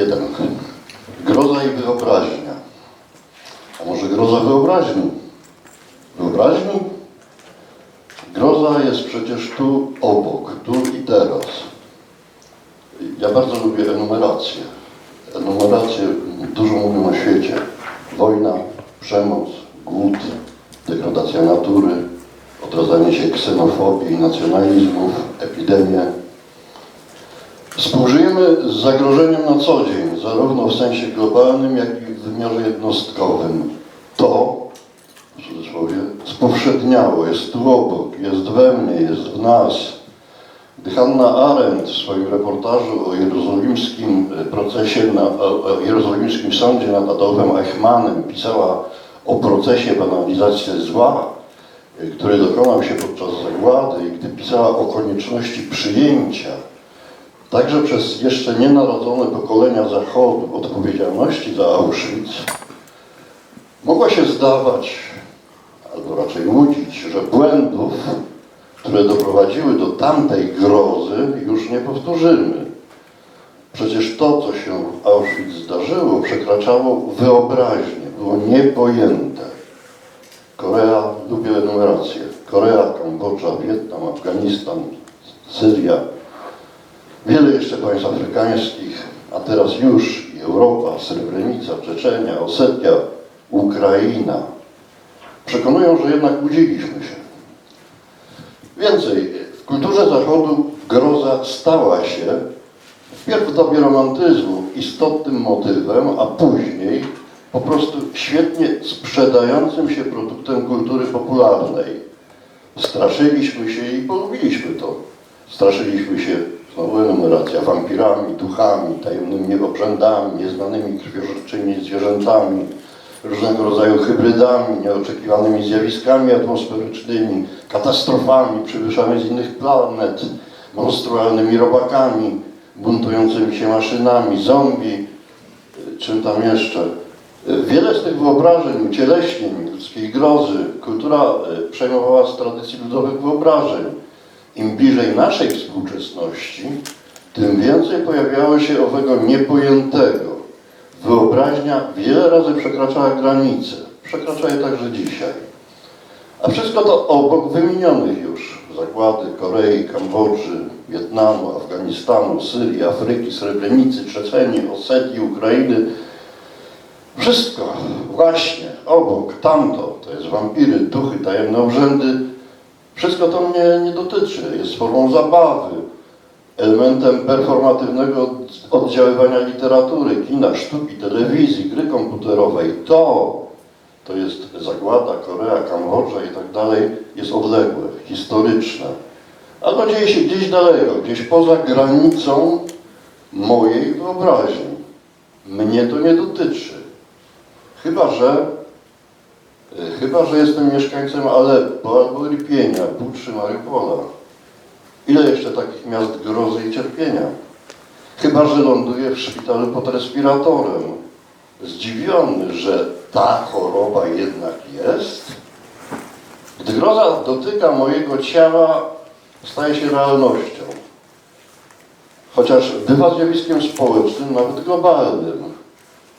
jeden. Groza i wyobraźnia. A może groza wyobraźni? Wyobraźni? Groza jest przecież tu obok, tu i teraz. Ja bardzo lubię enumerację. Enumeracje dużo mówią o świecie. Wojna, przemoc, głód, degradacja natury, odradzanie się ksenofobii, nacjonalizmów, epidemie. Współżyjemy z zagrożeniem na co dzień, zarówno w sensie globalnym, jak i w wymiarze jednostkowym. To, w cudzysłowie, spowszedniało, jest tu obok, jest we mnie, jest w nas. Gdy Hanna Arendt w swoim reportażu o jerozolimskim e, procesie, na, o, jerozolimskim sądzie nad Adolfem Eichmannem pisała o procesie banalizacji zła, e, który dokonał się podczas zagłady i gdy pisała o konieczności przyjęcia także przez jeszcze nienarodzone pokolenia Zachodu odpowiedzialności za Auschwitz, mogła się zdawać, albo raczej łudzić, że błędów, które doprowadziły do tamtej grozy, już nie powtórzymy. Przecież to, co się w Auschwitz zdarzyło, przekraczało wyobraźnię, było niepojęte. Korea, lubię enumerację, Korea, Kambodża, Wietnam, Afganistan, Syria, jeszcze państw afrykańskich, a teraz już i Europa, Srebrenica, Czeczenia, Osetia, Ukraina przekonują, że jednak łudziliśmy się. Więcej, w kulturze Zachodu groza stała się wpierw w dobie romantyzmu istotnym motywem, a później po prostu świetnie sprzedającym się produktem kultury popularnej. Straszyliśmy się i polubiliśmy to. Straszyliśmy się Znowu enumeracja, wampirami, duchami, tajemnymi obrzędami, nieznanymi krwiożerczymi zwierzętami, różnego rodzaju hybrydami, nieoczekiwanymi zjawiskami atmosferycznymi, katastrofami przybyszami z innych planet, monstrualnymi robakami, buntującymi się maszynami, zombie, czym tam jeszcze. Wiele z tych wyobrażeń, ucieleśnień ludzkiej grozy, kultura e, przejmowała z tradycji ludowych wyobrażeń. Im bliżej naszej współczesności, tym więcej pojawiało się owego niepojętego. Wyobraźnia wiele razy przekraczała granice. Przekracza je także dzisiaj. A wszystko to obok wymienionych już zagłady Korei, Kambodży, Wietnamu, Afganistanu, Syrii, Afryki, Srebrenicy, Czeczenii, Osetii, Ukrainy. Wszystko właśnie obok, tamto, to jest wampiry, duchy, tajemne urzędy, wszystko to mnie nie dotyczy. Jest formą zabawy, elementem performatywnego oddziaływania literatury, kina, sztuki, telewizji, gry komputerowej. To, to jest zagłada, Korea, Kambodża i tak dalej, jest odległe, historyczne. A to dzieje się gdzieś daleko, gdzieś poza granicą mojej wyobraźni. Mnie to nie dotyczy. Chyba, że Chyba, że jestem mieszkańcem Aleppo albo Irpienia, Buczy, Mariupola. Ile jeszcze takich miast grozy i cierpienia? Chyba, że ląduję w szpitalu pod respiratorem. Zdziwiony, że ta choroba jednak jest. Gdy groza dotyka mojego ciała, staje się realnością. Chociaż bywa zjawiskiem społecznym, nawet globalnym.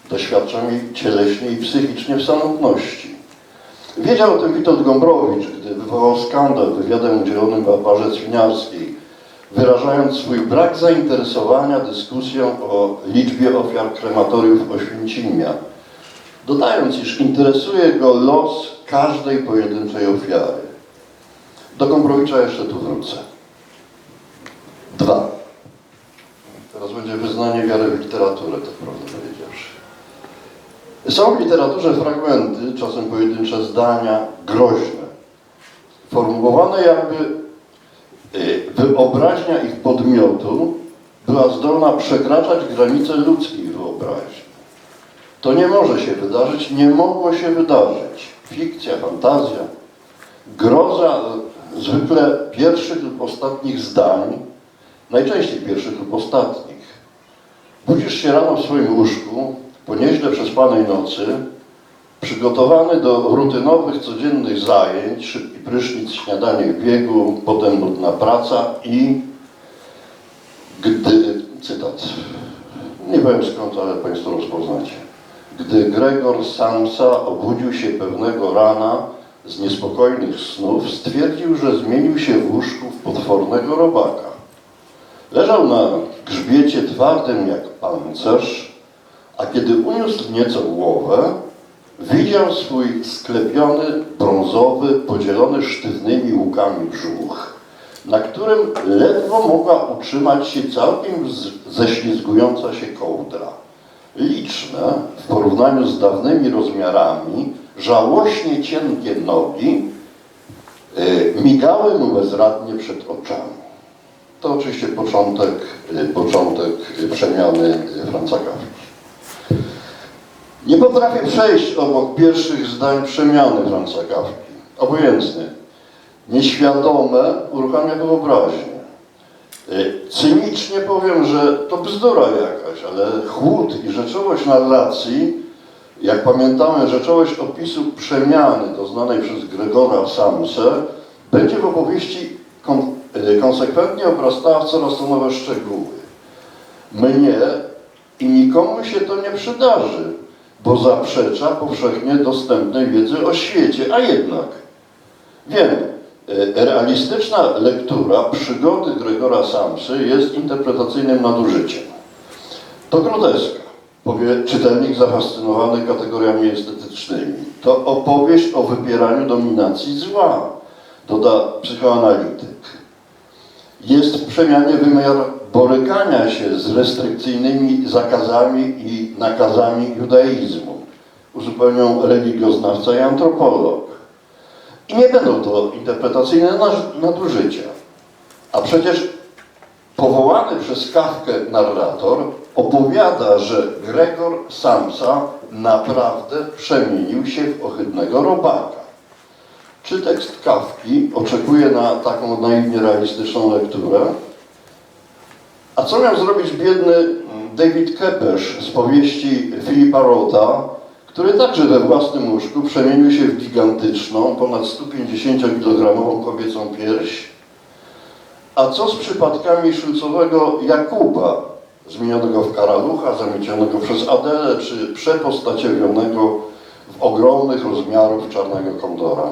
Doświadczam jej cieleśnie i psychicznie w samotności. Wiedział o tym Witold Gombrowicz, gdy wywołał skandal wywiadem udzielonym Barbarze Cwiniarskiej, wyrażając swój brak zainteresowania dyskusją o liczbie ofiar krematoriów Oświęcimia, dodając, iż interesuje go los każdej pojedynczej ofiary. Do Gombrowicza jeszcze tu wrócę. Dwa. Teraz będzie wyznanie wiary w literaturę, tak prawdę powiedziawszy. Są w literaturze fragmenty, czasem pojedyncze zdania, groźne, formułowane jakby y, wyobraźnia ich podmiotu była zdolna przekraczać granice ludzkiej wyobraźni. To nie może się wydarzyć, nie mogło się wydarzyć. Fikcja, fantazja, groza zwykle pierwszych lub ostatnich zdań, najczęściej pierwszych lub ostatnich. Budzisz się rano w swoim łóżku, po nieźle przespanej nocy, przygotowany do rutynowych, codziennych zajęć, szybki prysznic, śniadanie w biegu, potem nudna praca i gdy, cytat, Nie wiem skąd, ale Państwo rozpoznacie. Gdy Gregor Samsa obudził się pewnego rana z niespokojnych snów, stwierdził, że zmienił się w łóżku w potwornego robaka. Leżał na grzbiecie twardym jak pancerz, a kiedy uniósł nieco głowę, widział swój sklepiony, brązowy, podzielony sztywnymi łukami brzuch, na którym ledwo mogła utrzymać się całkiem ześlizgująca się kołdra. Liczne, w porównaniu z dawnymi rozmiarami, żałośnie cienkie nogi y, migały mu bezradnie przed oczami. To oczywiście początek, y, początek y, przemiany Franca Kafki. Nie potrafię przejść obok pierwszych zdań przemiany Franca Kafki. Obojętny. Nieświadome uruchamia wyobraźnię. Y, Cynicznie powiem, że to bzdura jakaś, ale chłód i rzeczowość narracji, jak pamiętamy, rzeczowość opisu przemiany doznanej przez Gregora Samse, będzie w opowieści y, konsekwentnie obrastała w coraz nowe szczegóły. Mnie i nikomu się to nie przydarzy, bo zaprzecza powszechnie dostępnej wiedzy o świecie, a jednak wiem, e, realistyczna lektura przygody Gregora Samsy jest interpretacyjnym nadużyciem. To groteska, powie czytelnik zafascynowany kategoriami estetycznymi. To opowieść o wypieraniu dominacji zła, doda psychoanalityk. Jest w przemianie wymiar borykania się z restrykcyjnymi zakazami i nakazami judaizmu, uzupełnią religioznawca i antropolog. I nie będą to interpretacyjne nadużycia. A przecież powołany przez Kawkę narrator opowiada, że Gregor Samsa naprawdę przemienił się w ohydnego robaka. Czy tekst Kawki oczekuje na taką naiwnie realistyczną lekturę? A co miał zrobić biedny David Kepesz z powieści Filipa Rota, który także we własnym łóżku przemienił się w gigantyczną, ponad 150-kilogramową kobiecą pierś? A co z przypadkami szulcowego Jakuba, zmienionego w karalucha, zamiecionego przez Adelę, czy przepostacierionego w ogromnych rozmiarów czarnego kondora?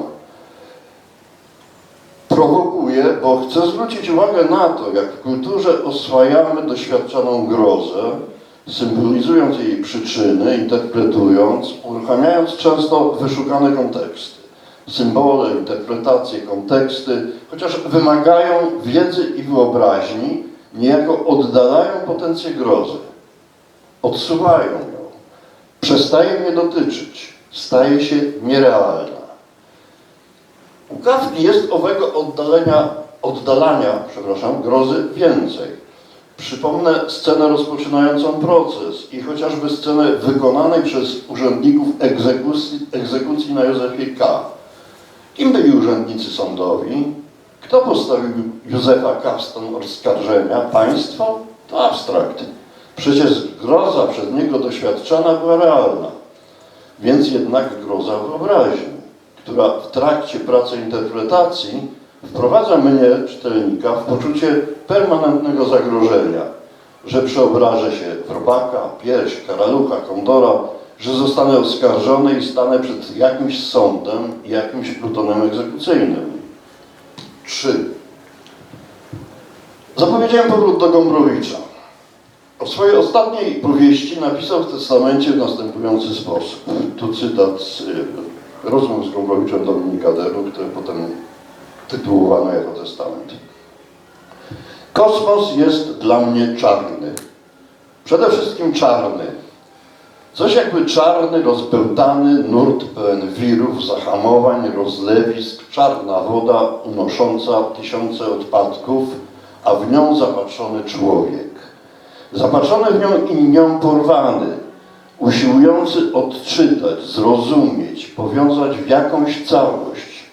Bo chcę zwrócić uwagę na to, jak w kulturze oswajamy doświadczoną grozę, symbolizując jej przyczyny, interpretując, uruchamiając często wyszukane konteksty. Symbole, interpretacje, konteksty, chociaż wymagają wiedzy i wyobraźni, niejako oddalają potencję grozy. Odsuwają ją. Przestaje mnie dotyczyć. Staje się nierealna. Kawki jest owego oddalenia, oddalania przepraszam, grozy więcej. Przypomnę scenę rozpoczynającą proces i chociażby scenę wykonanej przez urzędników egzekucji, egzekucji na Józefie K. Kim byli urzędnicy sądowi? Kto postawił Józefa K. w stan oskarżenia? Państwo? To abstrakt. Przecież groza przez niego doświadczana była realna. Więc jednak groza wyobraźni która w trakcie pracy interpretacji wprowadza mnie, czytelnika, w poczucie permanentnego zagrożenia, że przeobrażę się w robaka, pierś, karalucha, kondora, że zostanę oskarżony i stanę przed jakimś sądem i jakimś plutonem egzekucyjnym. 3. Zapowiedziałem powrót do Gombrowicza. O swojej ostatniej powieści napisał w testamencie w następujący sposób. Tu cytat rozmów z Gombrowiczem Dominika Deru, które potem tytułowano jako testament. Kosmos jest dla mnie czarny. Przede wszystkim czarny. Coś jakby czarny, rozbełtany nurt pełen wirów, zahamowań, rozlewisk, czarna woda unosząca tysiące odpadków, a w nią zapatrzony człowiek. Zapatrzony w nią i nią porwany, usiłujący odczytać, zrozumieć, powiązać w jakąś całość.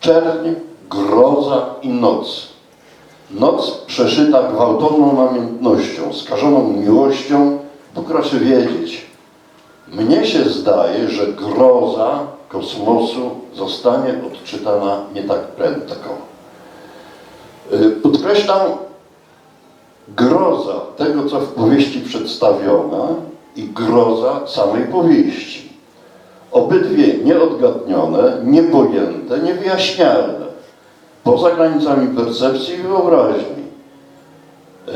Czerń, groza i noc. Noc przeszyta gwałtowną namiętnością, skażoną miłością, Bóg raczy wiedzieć. Mnie się zdaje, że groza kosmosu zostanie odczytana nie tak prędko. Y, Podkreślam groza tego, co w powieści przedstawione i groza samej powieści. Obydwie nieodgadnione, niepojęte, niewyjaśnialne, poza granicami percepcji i wyobraźni. E,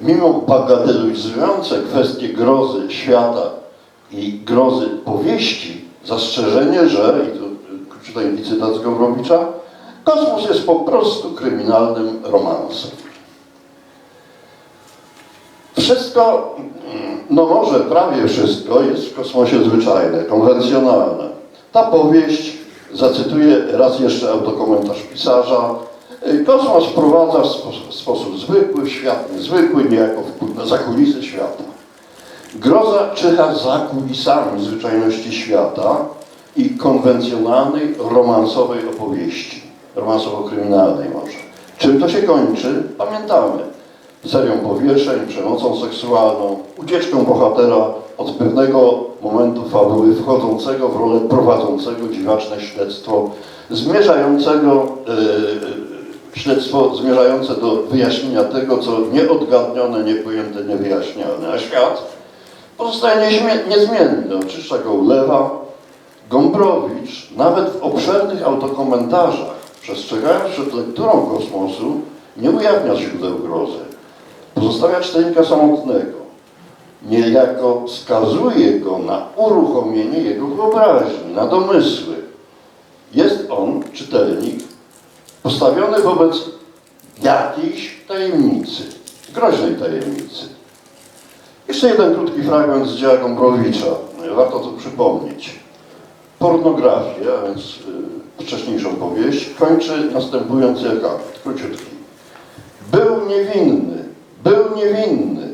Mimo bagatelizujące kwestie grozy świata i grozy powieści, zastrzeżenie, że, i tu czytaj mi cytat z Gombrowicza, kosmos jest po prostu kryminalnym romansem. Wszystko, no może prawie wszystko jest w kosmosie zwyczajne, konwencjonalne. Ta powieść, zacytuję raz jeszcze autokomentarz pisarza, kosmos wprowadza w sposób, w sposób zwykły, świat niezwykły, niejako w na zakulisy świata. Groza czyha za kulisami zwyczajności świata i konwencjonalnej, romansowej opowieści, romansowo-kryminalnej może. Czym to się kończy? Pamiętamy serią powieszeń, przemocą seksualną, ucieczką bohatera od pewnego momentu fabuły wchodzącego w rolę prowadzącego dziwaczne śledztwo, zmierzającego, e, śledztwo zmierzające do wyjaśnienia tego, co nieodgadnione, niepojęte, niewyjaśnione, a świat pozostaje niezmie- niezmienny, oczyszcza go ulewa. Gombrowicz, nawet w obszernych autokomentarzach, przestrzegając przed lekturą kosmosu, nie ujawnia źródeł grozy. Pozostawia czytelnika samotnego. Niejako skazuje go na uruchomienie jego wyobraźni, na domysły. Jest on, czytelnik, postawiony wobec jakiejś tajemnicy, groźnej tajemnicy. Jeszcze jeden krótki fragment z dzieła Gombrowicza. Warto to przypomnieć. Pornografię, a więc y, wcześniejszą powieść, kończy następujący akapit, króciutki. Był niewinny, był niewinny.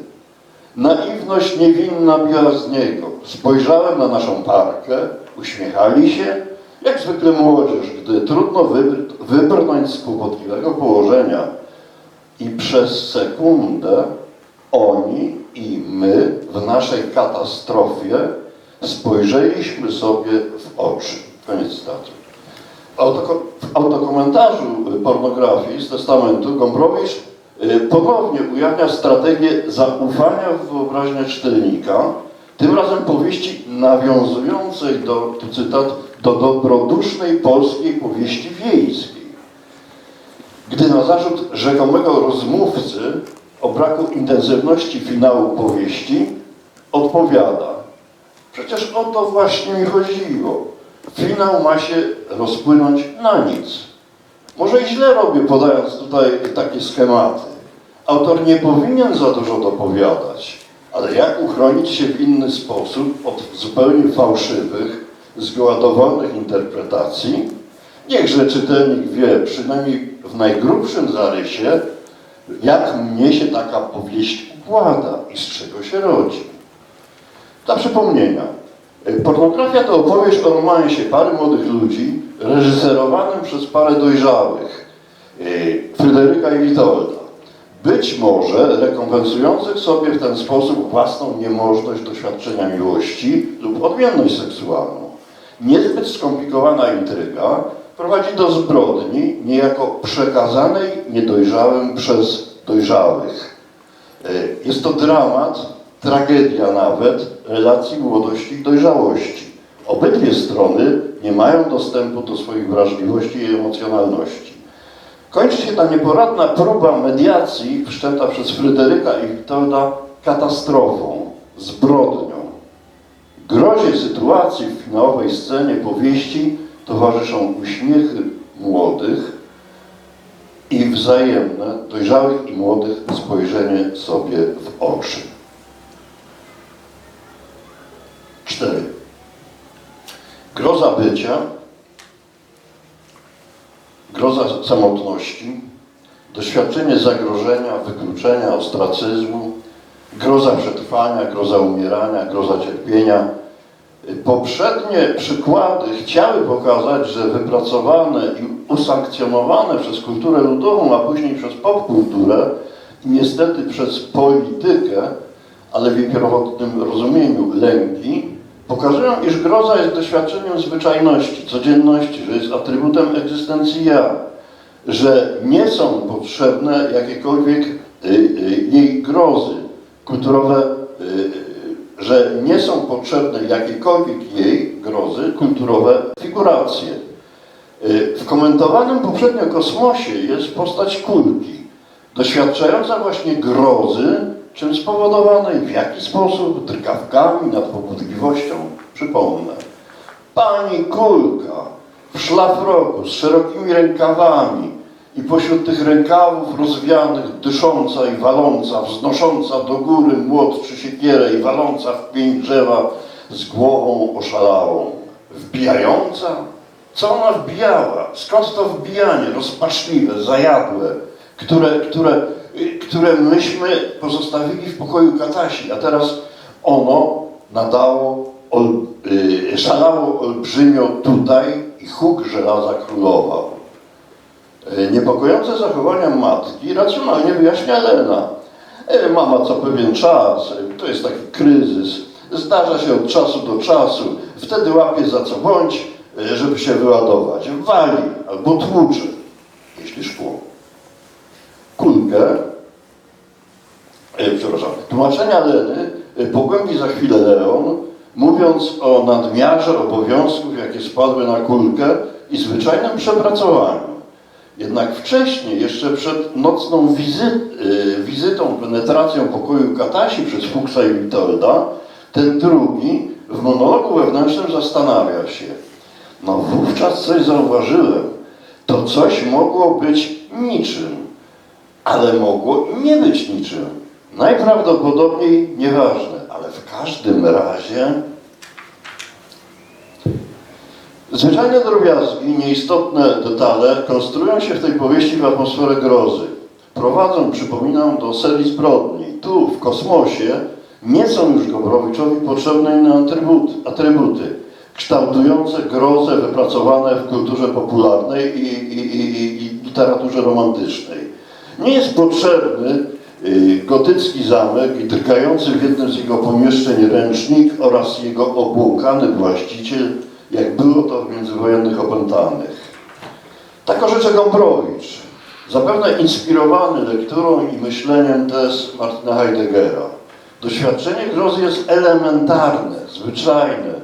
Naiwność niewinna biła z niego. Spojrzałem na naszą parkę, uśmiechali się, jak zwykle młodzież, gdy trudno wybr- wybrnąć z kłopotliwego położenia i przez sekundę oni i my w naszej katastrofie spojrzeliśmy sobie w oczy. Koniec cytatu. W autoko- w autokomentarzu pornografii z testamentu Gombrowicz ponownie ujawnia strategię zaufania w wyobraźnię czytelnika, tym razem powieści nawiązującej do, tu cytat, do dobrodusznej polskiej powieści wiejskiej. Gdy na zarzut rzekomego rozmówcy o braku intensywności finału powieści odpowiada Przecież o to właśnie mi chodziło. Finał ma się rozpłynąć na nic. Może i źle robię, podając tutaj takie schematy. Autor nie powinien za dużo dopowiadać, ale jak uchronić się w inny sposób od zupełnie fałszywych, zgoła dowolnych interpretacji? Niechże czytelnik wie, przynajmniej w najgrubszym zarysie, jak mnie się taka powieść układa i z czego się rodzi. Dla przypomnienia, pornografia to opowieść o romansie pary młodych ludzi, reżyserowanym przez parę dojrzałych, y, Fryderyka i Witolda. Być może rekompensujących sobie w ten sposób własną niemożność doświadczenia miłości lub odmienność seksualną. Niezbyt skomplikowana intryga prowadzi do zbrodni, niejako przekazanej niedojrzałym przez dojrzałych. Y, Jest to dramat, tragedia nawet relacji młodości i dojrzałości. Obydwie strony nie mają dostępu do swoich wrażliwości i emocjonalności. Kończy się ta nieporadna próba mediacji wszczęta przez Fryderyka i Witolda katastrofą, zbrodnią. Grozie sytuacji w finałowej scenie powieści towarzyszą uśmiechy młodych i wzajemne, dojrzałych i młodych spojrzenie sobie w oczy. Cztery. Groza bycia, groza samotności, doświadczenie zagrożenia, wykluczenia, ostracyzmu, groza przetrwania, groza umierania, groza cierpienia. Poprzednie przykłady chciały pokazać, że wypracowane i usankcjonowane przez kulturę ludową, a później przez popkulturę i niestety przez politykę, ale w jej pierwotnym rozumieniu lęki, pokazują, iż groza jest doświadczeniem zwyczajności, codzienności, że jest atrybutem egzystencji ja, że nie są potrzebne jakiekolwiek y, y, jej grozy kulturowe, y, że nie są potrzebne jakiekolwiek jej grozy kulturowe figuracje. W komentowanym poprzednio kosmosie jest postać kulki, doświadczająca właśnie grozy, czym spowodowanej w jaki sposób drgawkami nad pobudliwością. Przypomnę, pani kulka w szlafroku z szerokimi rękawami i pośród tych rękawów rozwianych, dysząca i waląca, wznosząca do góry młot czy siekierę i waląca w pień drzewa z głową oszalałą, wbijająca co ona wbijała? Skąd to wbijanie rozpaczliwe, zajadłe, które, które, które myśmy pozostawili w pokoju Katasi, a teraz ono nadało, ol, y, szalało olbrzymio tutaj i huk żelaza królował. Y, Niepokojące zachowania matki racjonalnie wyjaśnia Lena. E, Mama co pewien czas, e, to jest taki kryzys, zdarza się od czasu do czasu, wtedy łapie za co bądź, żeby się wyładować. Wali albo tłucze, jeśli szkło. Kulkę, przepraszam, tłumaczenia Leny e, pogłębi za chwilę Leon, mówiąc o nadmiarze obowiązków, jakie spadły na kulkę i zwyczajnym przepracowaniu. Jednak wcześniej, jeszcze przed nocną y, wizytą, penetracją pokoju Katasi przez Fuchsa i Witolda, ten drugi w monologu wewnętrznym zastanawia się. No wówczas coś zauważyłem. To coś mogło być niczym, ale mogło nie być niczym. Najprawdopodobniej nieważne, ale w każdym razie Zwyczajne drobiazgi, nieistotne detale konstruują się w tej powieści w atmosferę grozy. Prowadzą, przypominam, do serii zbrodni. Tu, w kosmosie, nie są już Gombrowiczowi potrzebne inne atrybuty, atrybuty kształtujące grozę wypracowane w kulturze popularnej i, i, i, i, literaturze romantycznej. Nie jest potrzebny gotycki zamek i drgający w jednym z jego pomieszczeń ręcznik oraz jego obłąkany właściciel, jak było to w międzywojennych opętanych. Tak orzecze Gombrowicz, zapewne inspirowany lekturą i myśleniem tez Martina Heideggera. Doświadczenie grozy jest elementarne, zwyczajne,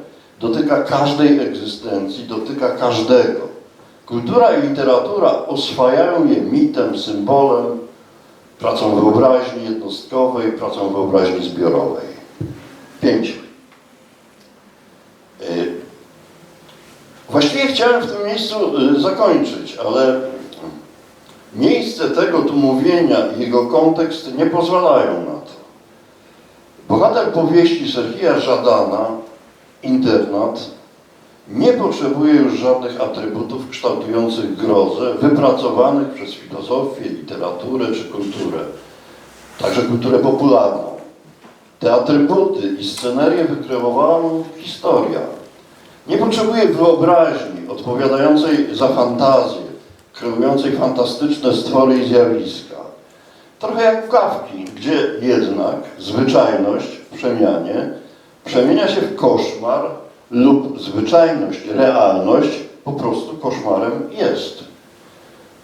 dotyka każdej egzystencji, dotyka każdego. Kultura i literatura oswajają je mitem, symbolem, pracą wyobraźni jednostkowej, pracą wyobraźni zbiorowej. Pięć. Y, Właściwie chciałem w tym miejscu y, zakończyć, ale miejsce tego tu mówienia i jego kontekst nie pozwalają na to. Bohater powieści Serhija Żadana, internat, nie potrzebuje już żadnych atrybutów kształtujących grozę, wypracowanych przez filozofię, literaturę czy kulturę, także kulturę popularną. Te atrybuty i scenerię wykreowała mu historia. Nie potrzebuje wyobraźni odpowiadającej za fantazję, kreującej fantastyczne stwory i zjawiska. Trochę jak w Kawki, gdzie jednak zwyczajność w przemianie przemienia się w koszmar lub zwyczajność, realność po prostu koszmarem jest.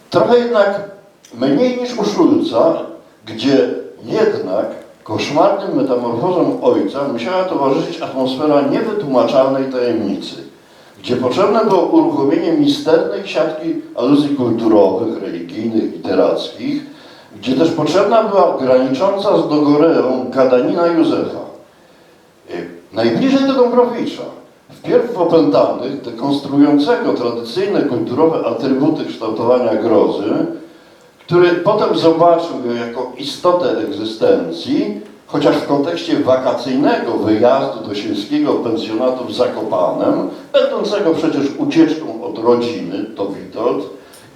Trochę jednak mniej niż u Szulca, gdzie jednak koszmarnym metamorfozom ojca musiała towarzyszyć atmosfera niewytłumaczalnej tajemnicy, gdzie potrzebne było uruchomienie misternej siatki aluzji kulturowych, religijnych, literackich, gdzie też potrzebna była granicząca z Dogoreą gadanina Józefa. Najbliżej do Dąbrowicza, wpierw opętanych, dekonstruującego tradycyjne kulturowe atrybuty kształtowania grozy, który potem zobaczył ją jako istotę egzystencji, chociaż w kontekście wakacyjnego wyjazdu do sielskiego pensjonatu w Zakopanem, będącego przecież ucieczką od rodziny, to Witold,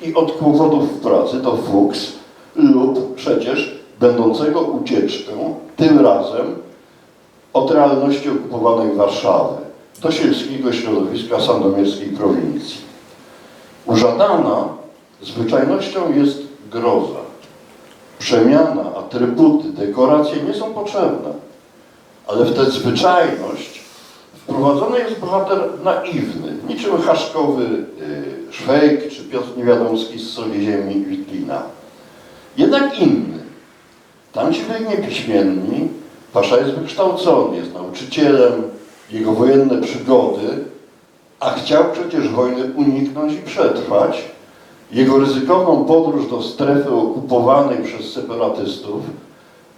i od kłopotów w pracy, to Fuchs, lub przecież będącego ucieczką, tym razem od realności okupowanej Warszawy, do sielskiego środowiska sandomierskiej prowincji. U Żadana zwyczajnością jest groza. Przemiana, atrybuty, dekoracje nie są potrzebne, ale w tę zwyczajność wprowadzony jest bohater naiwny, niczym haszkowy y, Szwejk czy Piotr Niewiadomski z Soli Ziemi Witlina. Jednak inny. Tam ci byli niepiśmienni, Pasza jest wykształcony, jest nauczycielem, jego wojenne przygody, a chciał przecież wojny uniknąć i przetrwać. Jego ryzykowną podróż do strefy okupowanej przez separatystów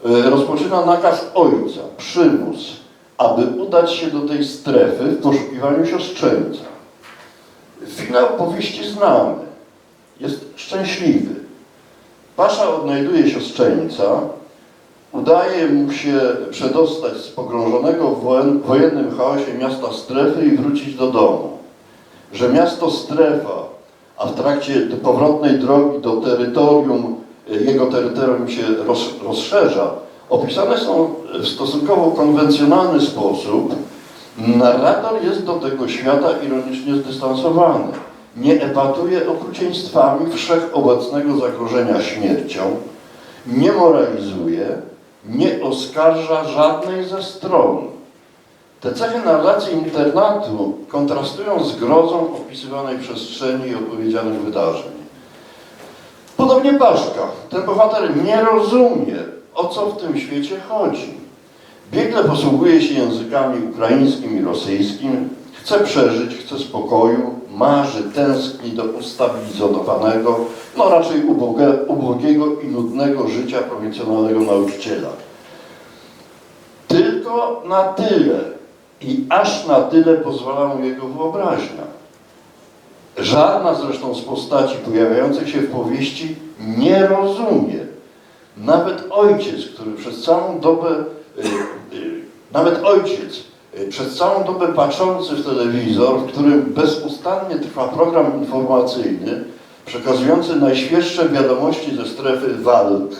e, rozpoczyna nakaz ojca, przymus, aby udać się do tej strefy w poszukiwaniu siostrzeńca. Finał powieści znamy. Jest szczęśliwy. Pasza odnajduje siostrzeńca, udaje mu się przedostać z pogrążonego w wojen- wojennym chaosie miasta strefy i wrócić do domu. Że miasto strefa, a w trakcie powrotnej drogi do terytorium, jego terytorium się roz, rozszerza, opisane są w stosunkowo konwencjonalny sposób. Narrator jest do tego świata ironicznie zdystansowany. Nie epatuje okrucieństwami wszechobecnego zagrożenia śmiercią, nie moralizuje, nie oskarża żadnej ze stron. Te cechy narracji internatu kontrastują z grozą opisywanej przestrzeni i opowiedzianych wydarzeń. Podobnie Paszka. Ten bohater nie rozumie, o co w tym świecie chodzi. Biegle posługuje się językami ukraińskim i rosyjskim, chce przeżyć, chce spokoju, marzy, tęskni do ustabilizowanego, no raczej uboge, ubogiego i nudnego życia prowincjonalnego nauczyciela. Tylko na tyle i aż na tyle pozwala mu jego wyobraźnia. Żadna zresztą z postaci pojawiających się w powieści nie rozumie. Nawet ojciec, który przez całą dobę, y, y, nawet ojciec, przez całą dobę patrzący w telewizor, w którym bezustannie trwa program informacyjny, przekazujący najświeższe wiadomości ze strefy walk,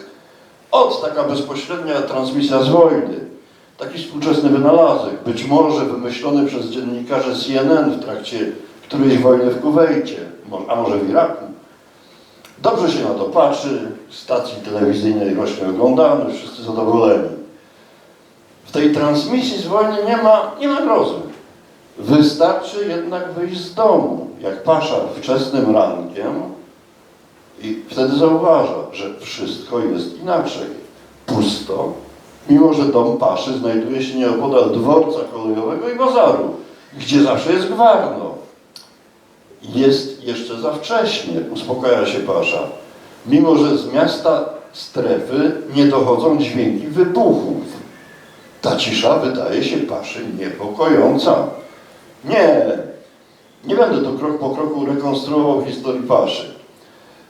od taka bezpośrednia transmisja z wojny, taki współczesny wynalazek, być może wymyślony przez dziennikarzy CNN w trakcie którejś wojny w Kuwejcie, a może w Iraku. Dobrze się na to patrzy, stacji telewizyjnej rośnie oglądalność, wszyscy zadowoleni. W tej transmisji z wojny nie ma, nie ma grozy. Wystarczy jednak wyjść z domu, jak pasza wczesnym rankiem i wtedy zauważa, że wszystko jest inaczej. Pusto, mimo że dom paszy znajduje się nieopodal dworca kolejowego i bazaru, gdzie zawsze jest gwarno. Jest jeszcze za wcześnie, uspokaja się pasza, mimo że z miasta strefy nie dochodzą dźwięki wybuchów. Ta cisza wydaje się paszy niepokojąca. Nie, nie będę tu krok po kroku rekonstruował historii paszy.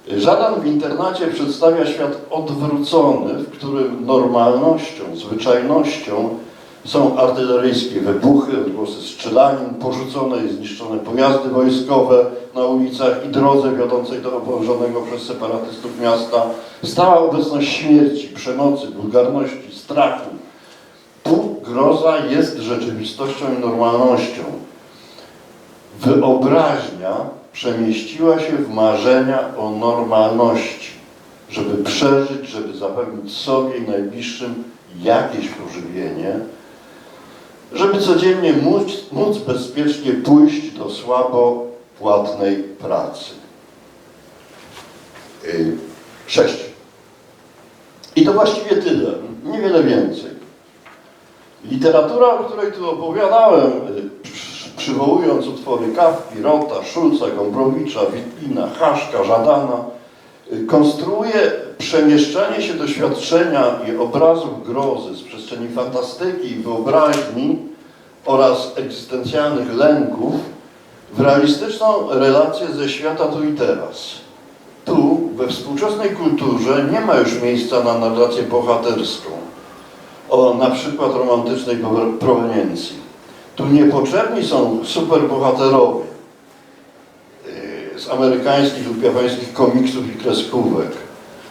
Żaden w internacie przedstawia świat odwrócony, w którym normalnością, zwyczajnością są artyleryjskie wybuchy, odgłosy strzelanin, porzucone i zniszczone pojazdy wojskowe na ulicach i drodze wiodącej do obowiązanego przez separatystów miasta, stała obecność śmierci, przemocy, wulgarności, strachu. Groza jest rzeczywistością i normalnością. Wyobraźnia przemieściła się w marzenia o normalności, żeby przeżyć, żeby zapewnić sobie i najbliższym jakieś pożywienie, żeby codziennie móc, móc bezpiecznie pójść do słabo płatnej pracy. Yy, Sześć. I to właściwie tyle, niewiele więcej. Literatura, o której tu opowiadałem, y, przy- przywołując utwory Kawki, Rota, Szulca, Gombrowicza, Witlina, Haszka, Żadana, y, konstruuje przemieszczanie się doświadczenia i obrazów grozy z przestrzeni fantastyki i wyobraźni oraz egzystencjalnych lęków w realistyczną relację ze świata tu i teraz. Tu, we współczesnej kulturze, nie ma już miejsca na narrację bohaterską o na przykład romantycznej proweniencji. Tu niepotrzebni są superbohaterowie yy, z amerykańskich lub japońskich komiksów i kreskówek.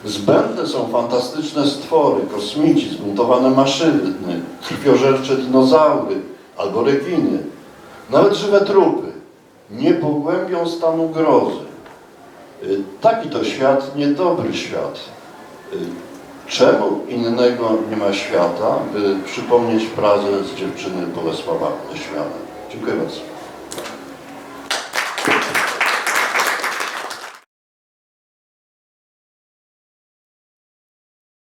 Zbędne są fantastyczne stwory, kosmici, zbuntowane maszyny, krwiożercze dinozaury albo rekiny. Nawet żywe trupy nie pogłębią stanu grozy. Y, Taki to świat, niedobry świat. Czemu innego nie ma świata, by przypomnieć frazę z dziewczyny Bolesława Leśmiana? Dziękuję bardzo.